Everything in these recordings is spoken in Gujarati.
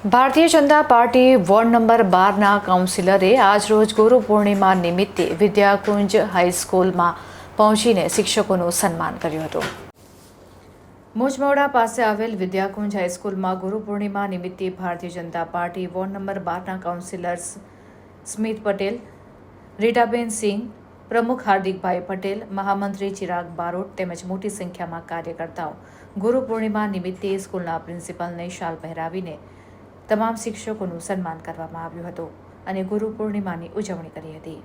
ભારતીય જનતા પાર્ટી વોર્ડ નંબર બારના કાઉન્સિલરે આજરોજ ગુરુ પૂર્ણિમા નિમિત્તે વિદ્યાકુંજ હાઈસ્કૂલમાં પહોંચીને શિક્ષકોનું સન્માન કર્યું હતું. મુજમોડા પાસે આવેલ વિદ્યાકુંજ હાઈસ્કૂલમાં ગુરુ પૂર્ણિમા નિમિત્તે Bharatiya Janata party ward number બારના કાઉન્સિલર્સ સ્મિત પટેલ, રીટાબેન સિંહ, પ્રમુખ હાર્દિકભાઈ પટેલ, મહામંત્રી ચિરાગ બારોટ તેમજ મોટી સંખ્યામાં કાર્યકર્તાઓ ગુરુ પૂર્ણિમા નિમિત્તે સ્કૂલના પ્રિન્સિપલને શાલ પહેરાવીને તમામ શિક્ષકોનું સન્માન કરવામાં આવ્યું હતું અને ગુરુ પૂર્ણિમાની ઉજવણી કરી હતી.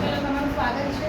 ચલો તમારું સ્વાગત છે.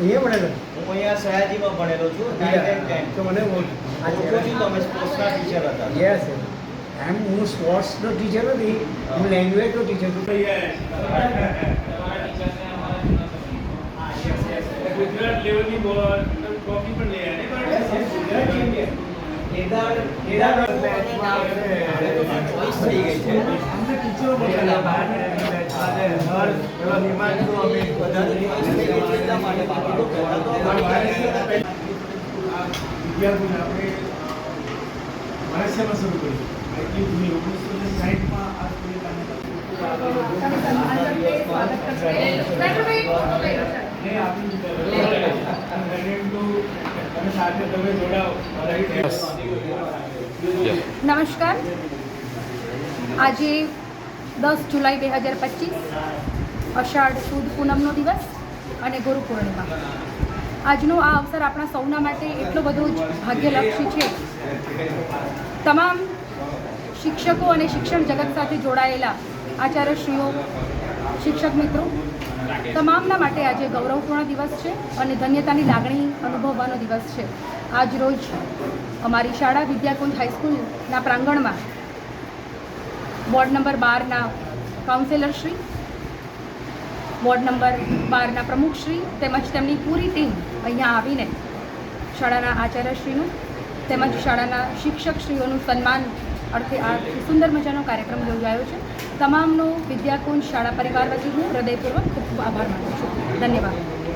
અહીંયા ભણેલો? હું અહીંયા સયાજીમાં ભણેલો છું તો મને બોલ. ઓળખો તમે સ્પોર્ટ્સના ટીચર હતા. યસ એમ હું સ્પોર્ટ્સનો ટીચર નથી હું લેંગ્વેજનો ટીચર છું. ગુજરાત લેવલની કોપી પણ લઈ ટીચરો બહાર હર એવા નિમાણો અમે વિદ્યાર્થીઓને આપણે મહારાષ્ટ્રમાં શરૂ કર્યું એટલી જૂની ઓગણીસો ને સાહીઠમાં આ નમસ્કાર. આજે દસ જુલાઈ બે હજાર પચીસ, અષાઢ સુદ પૂનમનો દિવસ અને ગુરુ પૂર્ણિમા. આજનો આ અવસર આપણા સૌના માટે એટલો બધો જ ભાગ્યલક્ષી છે. તમામ શિક્ષકો અને શિક્ષણ જગત સાથે જોડાયેલા આચાર્યશ્રીઓ, શિક્ષક મિત્રો, તમામના માટે આજે ગૌરવપૂર્ણ દિવસ છે અને ધન્યતાની લાગણી અનુભવવાનો દિવસ છે. આજ રોજ અમારી શાળા વિદ્યાકુંજ હાઈસ્કૂલના પ્રાંગણમાં વોર્ડ નંબર બારના કાઉન્સિલરશ્રી વોર્ડ નંબર બારના પ્રમુખશ્રી તેમજ તેમની પૂરી ટીમ અહીંયા આવીને શાળાના આચાર્યશ્રીનું તેમજ શાળાના શિક્ષકશ્રીઓનું સન્માન અર્થે આ સુંદર મજાનો કાર્યક્રમ યોજાયો છે. તમામનો વિદ્યાકુંજ શાળા પરિવાર વતી હું હૃદયપૂર્વક ખૂબ ખૂબ આભાર માનું છું. ધન્યવાદ.